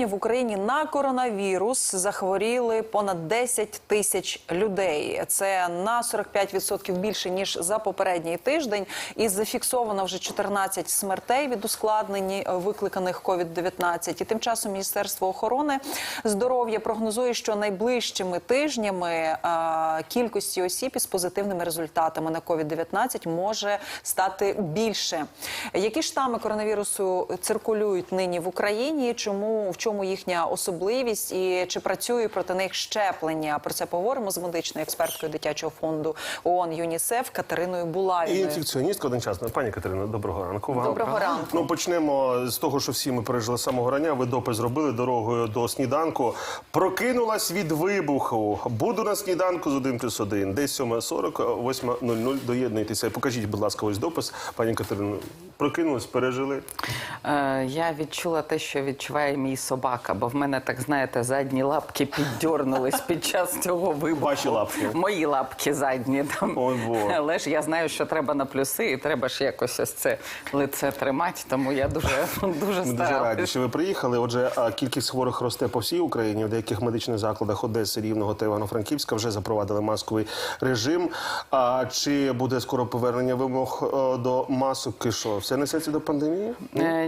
серпні в Україні на коронавірус захворіли понад 10 тисяч людей. Це на 45% більше ніж за попередній тиждень. І зафіксовано вже 14 смертей від ускладнень, е, викликаних COVID-19. І тим часом Міністерство охорони здоров'я прогнозує, що найближчими тижнями е, кількості осіб із позитивними результатами на COVID-19 може стати більше. Які штами коронавірусу циркулюють нині в Україні? Чому в чому їхня особливість і чи працює проти них щеплення? Про це поговоримо з медичною експерткою дитячого фонду ООН ЮНІСЕФ Катериною І Булавіною. інфекціоністка одночасно. Пані Катерино, доброго ранку вам. Доброго ранку. Ну почнемо з того, що всі ми пережили самого рання. Ви допис зробили дорогою до сніданку. Прокинулась від вибуху. Буду на сніданку з 1 плюс 1. Десь 7.40, 8.00. Доєднуйтеся. Покажіть, будь ласка, ось допис. Пані Катерино, прокинулась, пережили. Е, я відчула те, що відчуває мій собака, бо в мене, так знаєте, задні лапки піддьорнулись під час цього вибуху. Ваші лапки. Мої лапки задні. Там. Але ж я знаю, що треба на плюси, і треба ж якось ось це лице тримати, тому я дуже, дуже Ми дуже раді, що ви приїхали. Отже, кількість хворих росте по всій Україні. В деяких медичних закладах Одеси, Рівного та Івано-Франківська вже запровадили масковий режим. А чи буде скоро повернення вимог е, до масок? І що все несеться до пандемії?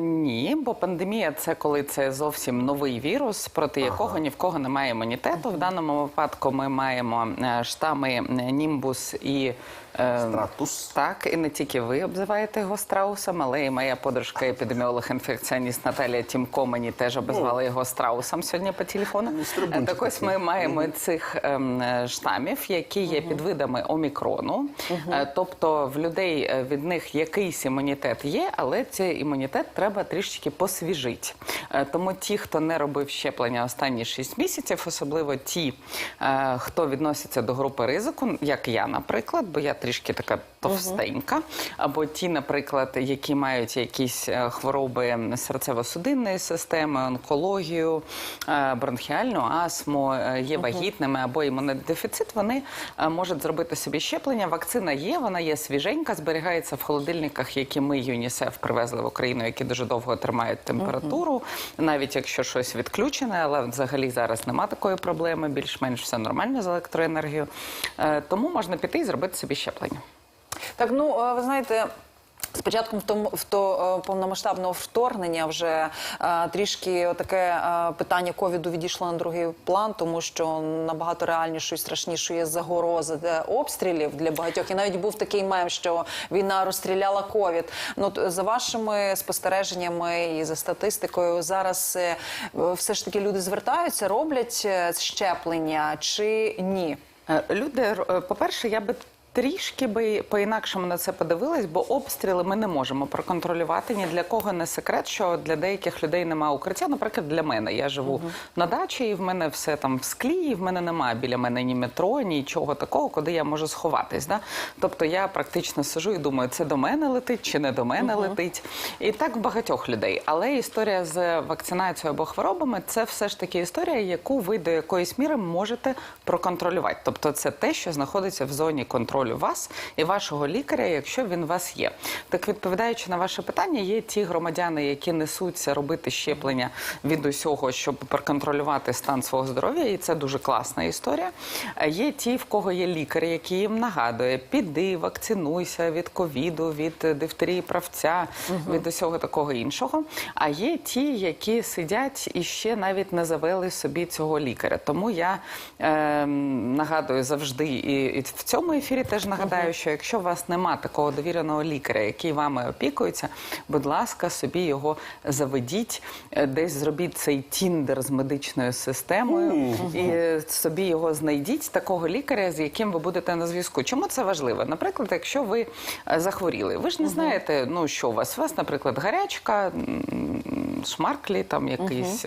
Ні, бо пандемія це коли це зовсім новий вірус, проти якого ні в кого немає імунітету. В даному випадку ми маємо е, штами е, Німбус і е, Стратус. Так, і не тільки ви обзиваєте його страусом, але і моя подружка епідеміолог-інфекціоніст Наталія Тімко мені теж обізвала його страусом сьогодні по телефону. Ну, Так ось ми маємо цих ем, штамів, які є підвидами омікрону. Е, Тобто в людей від них якийсь імунітет є, але цей імунітет треба трішечки посвіжити. Е, Тому ті, хто не робив щеплення останні 6 місяців, особливо ті, е, хто відноситься до групи ризику, як я, наприклад, бо я трішки така товстенька, або ті, наприклад, які мають якісь е, хвороби серцево-судинної системи, онкологію, бронхіальну астму, є вагітними або імунодефіцит, вони можуть зробити собі щеплення. Вакцина є, вона є свіженька, зберігається в холодильниках, які ми ЮНІСЕФ привезли в Україну, які дуже довго тримають температуру, навіть якщо щось відключене, але взагалі зараз нема такої проблеми, більш-менш все нормально з електроенергією. Е, Тому можна піти і зробити собі щеплення. Так, ну е, ви знаєте. З початком в тому в то е, повномасштабного вторгнення вже е, трішки таке е, питання ковіду відійшло на другий план, тому що набагато реальнішою і страшнішою є загроза де обстрілів для багатьох. І навіть був такий мем, що війна розстріляла ковід. Ну за вашими спостереженнями і за статистикою, зараз е, все ж таки люди звертаються, роблять е, щеплення чи ні? Е, Люди, е, по-перше, я би трішки би по-інакшому на це подивилась, бо обстріли ми не можемо проконтролювати. Ні для кого не секрет, що для деяких людей немає укриття. Наприклад, для мене я живу на дачі, і в мене все там в склі, і в мене немає біля мене ні метро, нічого такого, куди я можу сховатись. Да? Тобто я практично сижу і думаю, це до мене летить чи не до мене летить. І так в багатьох людей. Але історія з вакцинацією або хворобами це все ж таки історія, яку ви до якоїсь міри можете проконтролювати. Тобто, це те, що знаходиться в зоні контролю вас і вашого лікаря, якщо він у вас є. Так відповідаючи на ваше питання, є ті громадяни, які несуться робити щеплення від усього, щоб проконтролювати стан свого здоров'я, і це дуже класна історія. Є ті, в кого є лікар, який їм нагадує: піди, вакцинуйся від ковіду, від дифтерії правця, від усього такого іншого. А є ті, які сидять і ще навіть не завели собі цього лікаря. Тому я е, нагадую завжди і, і в цьому ефірі теж нагадаю, що якщо у вас нема такого довіреного лікаря, який вами опікується, будь ласка, собі його заведіть, е, десь зробіть цей тіндер з медичною системою і собі його знайдіть, такого лікаря, з яким ви будете на зв'язку. Чому це важливо? Наприклад, якщо ви е, захворіли, ви ж не знаєте, ну що у вас? У вас, наприклад, гарячка, шмарклі, там якийсь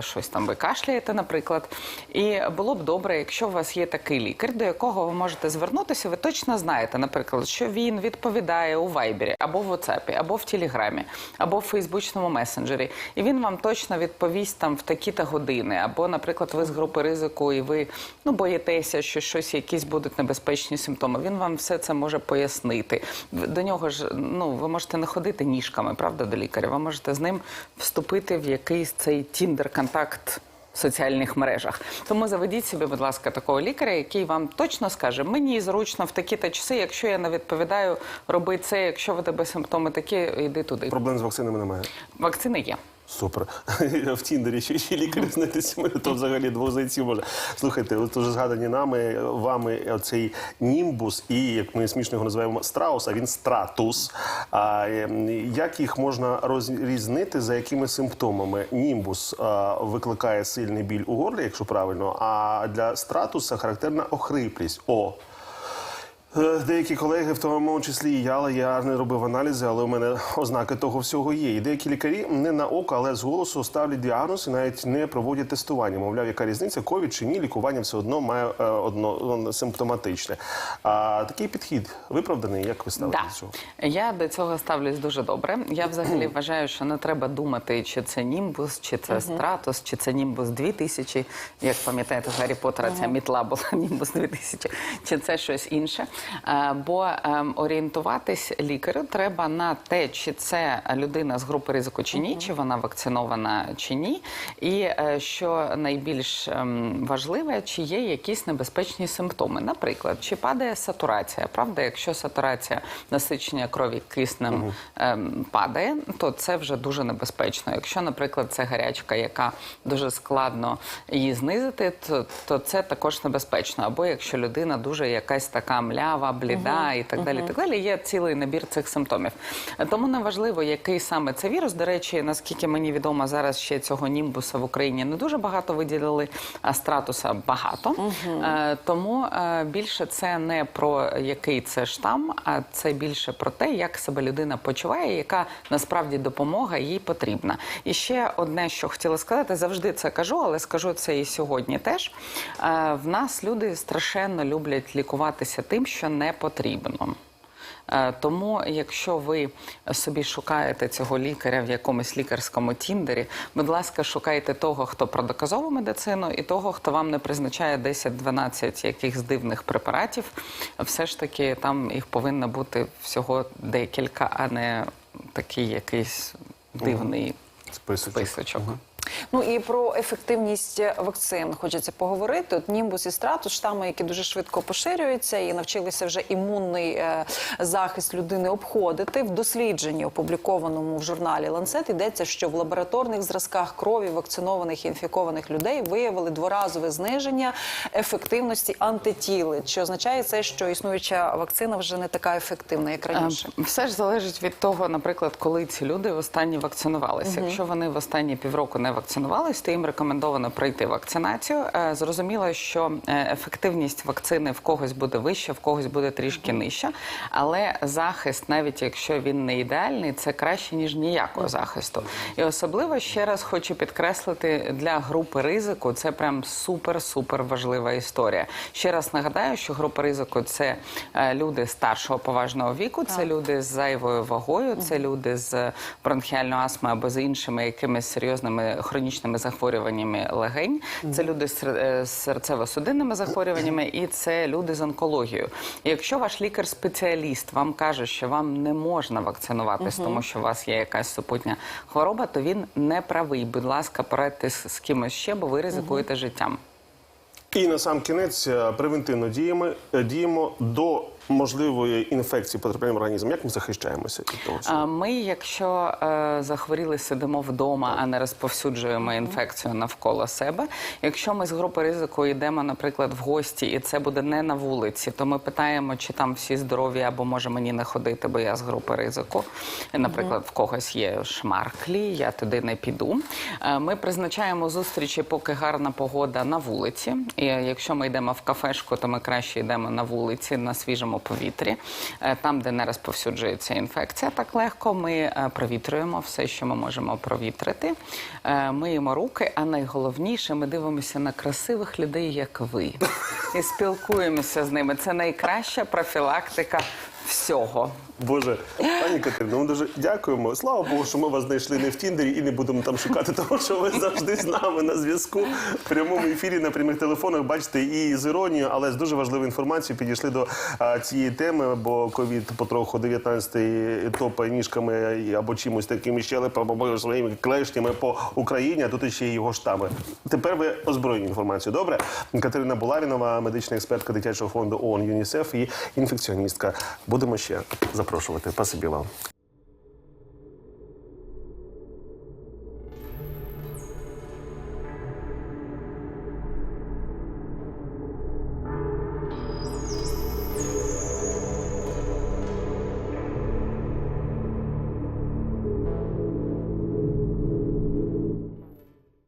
щось там ви кашляєте, наприклад. І було б добре, якщо у вас є такий лікар, до якого ви можете звернутися, ви точно знаєте, наприклад, що він відповідає у Вайбері або в WhatsApp, або в Телеграмі, або в Фейсбучному месенджері. І він вам точно відповість там в такі-то години. Або, наприклад, ви з групи ризику і ви ну боїтеся, що щось якісь будуть небезпечні симптоми. Він вам все це може пояснити. До нього ж ну ви можете не ходити ніжками, правда, до лікаря. Ви можете з ним вступити в якийсь цей тіндер кіберконтакт. В соціальних мережах тому заведіть собі, будь ласка, такого лікаря, який вам точно скаже, мені зручно в такі-то часи, якщо я не відповідаю, роби це. Якщо в тебе симптоми такі, йди туди. Проблем з вакцинами немає. Вакцини є. Супер. В Тіндері ще, ще лікарі знайдеться, мене то взагалі двох зайців може. Слухайте, от уже згадані нами, вами оцей німбус і, як ми смішно його називаємо, страус, а він стратус. А, ем, як їх можна розрізнити, за якими симптомами? Німбус а, викликає сильний біль у горлі, якщо правильно, а для стратуса характерна охриплість. О, Деякі колеги, в тому числі і я, але я не робив аналізи, але у мене ознаки того всього є. І деякі лікарі не на око, але з голосу ставлять діагноз і навіть не проводять тестування. Мовляв, яка різниця, ковід чи ні, лікування все одно має е, одно симптоматичне. А такий підхід виправданий, як ви ставите Да. до цього? Я до цього ставлюсь дуже добре. Я взагалі вважаю, що не треба думати, чи це німбус, чи це стратус, чи це німбус 2000, як пам'ятаєте, Гаррі Поттера ця мітла була німбус 2000, чи це щось інше. Е, Бо ем, орієнтуватись лікарю треба на те, чи це людина з групи ризику чи ні, чи вона вакцинована чи ні. І е, що найбільш ем, важливе, чи є якісь небезпечні симптоми. Наприклад, чи падає сатурація. Правда, якщо сатурація насичення крові киснем ем, падає, то це вже дуже небезпечно. Якщо, наприклад, це гарячка, яка дуже складно її знизити, то, то це також небезпечно. Або якщо людина дуже якась така млява, бліда і так далі. Так далі є цілий набір цих симптомів. Тому неважливо, який саме це вірус. До речі, наскільки мені відомо, зараз ще цього німбуса в Україні не дуже багато виділили, а стратуса багато. Е, Тому е, більше це не про який це штам, а це більше про те, як себе людина почуває, яка насправді допомога їй потрібна. І ще одне, що хотіла сказати, завжди це кажу, але скажу це і сьогодні теж. Е, В нас люди страшенно люблять лікуватися тим, що не потрібно. Е, Тому, якщо ви собі шукаєте цього лікаря в якомусь лікарському тіндері, будь ласка, шукайте того, хто про доказову медицину, і того, хто вам не призначає 10-12 якихось дивних препаратів. Все ж таки, там їх повинно бути всього декілька, а не такий якийсь дивний Списочок. списочок. Ну і про ефективність вакцин хочеться поговорити. От німбус і стратус, штами, які дуже швидко поширюються і навчилися вже імунний е, захист людини обходити. В дослідженні, опублікованому в журналі Lancet, йдеться, що в лабораторних зразках крові вакцинованих і інфікованих людей виявили дворазове зниження ефективності антитіли. Чи означає це, що існуюча вакцина вже не така ефективна, як раніше? Е, Все ж залежить від того, наприклад, коли ці люди востаннє вакцинувалися. Якщо вони в останні півроку не вакцинувались, то їм рекомендовано пройти вакцинацію. Е, Зрозуміло, що е, ефективність вакцини в когось буде вища, в когось буде трішки нижча. Але захист, навіть якщо він не ідеальний, це краще ніж ніякого захисту. І особливо ще раз хочу підкреслити для групи ризику. Це прям супер-супер важлива історія. Ще раз нагадаю, що група ризику це е, люди старшого поважного віку, це люди з зайвою вагою, це люди з бронхіальною астмою або з іншими якимись серйозними хронічними захворюваннями легень. Це люди з е, з серцево-судинними захворюваннями, і це люди з онкологією. І якщо ваш лікар-спеціаліст вам каже, що вам не можна вакцинуватись, тому що у вас є якась супутня хвороба, то він не правий. Будь ласка, порадьтесь з кимось ще, бо ви ризикуєте життям. І на сам кінець е, превентивно діємо, е, діємо до можливої інфекції потрапляння в організм. Як ми захищаємося від того? всього? А Ми, якщо е, захворіли, сидимо вдома, а не розповсюджуємо інфекцію навколо себе. Якщо ми з групи ризику йдемо, наприклад, в гості, і це буде не на вулиці, то ми питаємо, чи там всі здорові, або може мені не ходити, бо я з групи ризику. Наприклад, в когось є шмарклі, я туди не піду. Е, Ми призначаємо зустрічі, поки гарна погода на вулиці. І якщо ми йдемо в кафешку, то ми краще йдемо на вулиці на свіжому повітрі, Е, там, де не розповсюджується інфекція, так легко. Ми е, провітрюємо все, що ми можемо провітрити. Е, Миємо руки, а найголовніше, ми дивимося на красивих людей, як ви, і спілкуємося з ними. Це найкраща профілактика всього. Боже, пані Катерино, дуже дякуємо. Слава Богу, що ми вас знайшли не в Тіндері і не будемо там шукати, тому що ви завжди з нами на зв'язку в прямому ефірі на прямих телефонах. Бачите, і з іронією, але з дуже важливою інформацією підійшли до а, цієї теми, бо ковід потроху 19-й топає ніжками або чимось таким щелепами, або своїми клешнями по Україні, а тут ще й його штами. Тепер ви озброєні інформацією. Добре, Катерина Булавінова, медична експертка дитячого фонду ООН ЮНІСЕФ і інфекціоністка. Будемо ще запрошувати. Пасибі вам.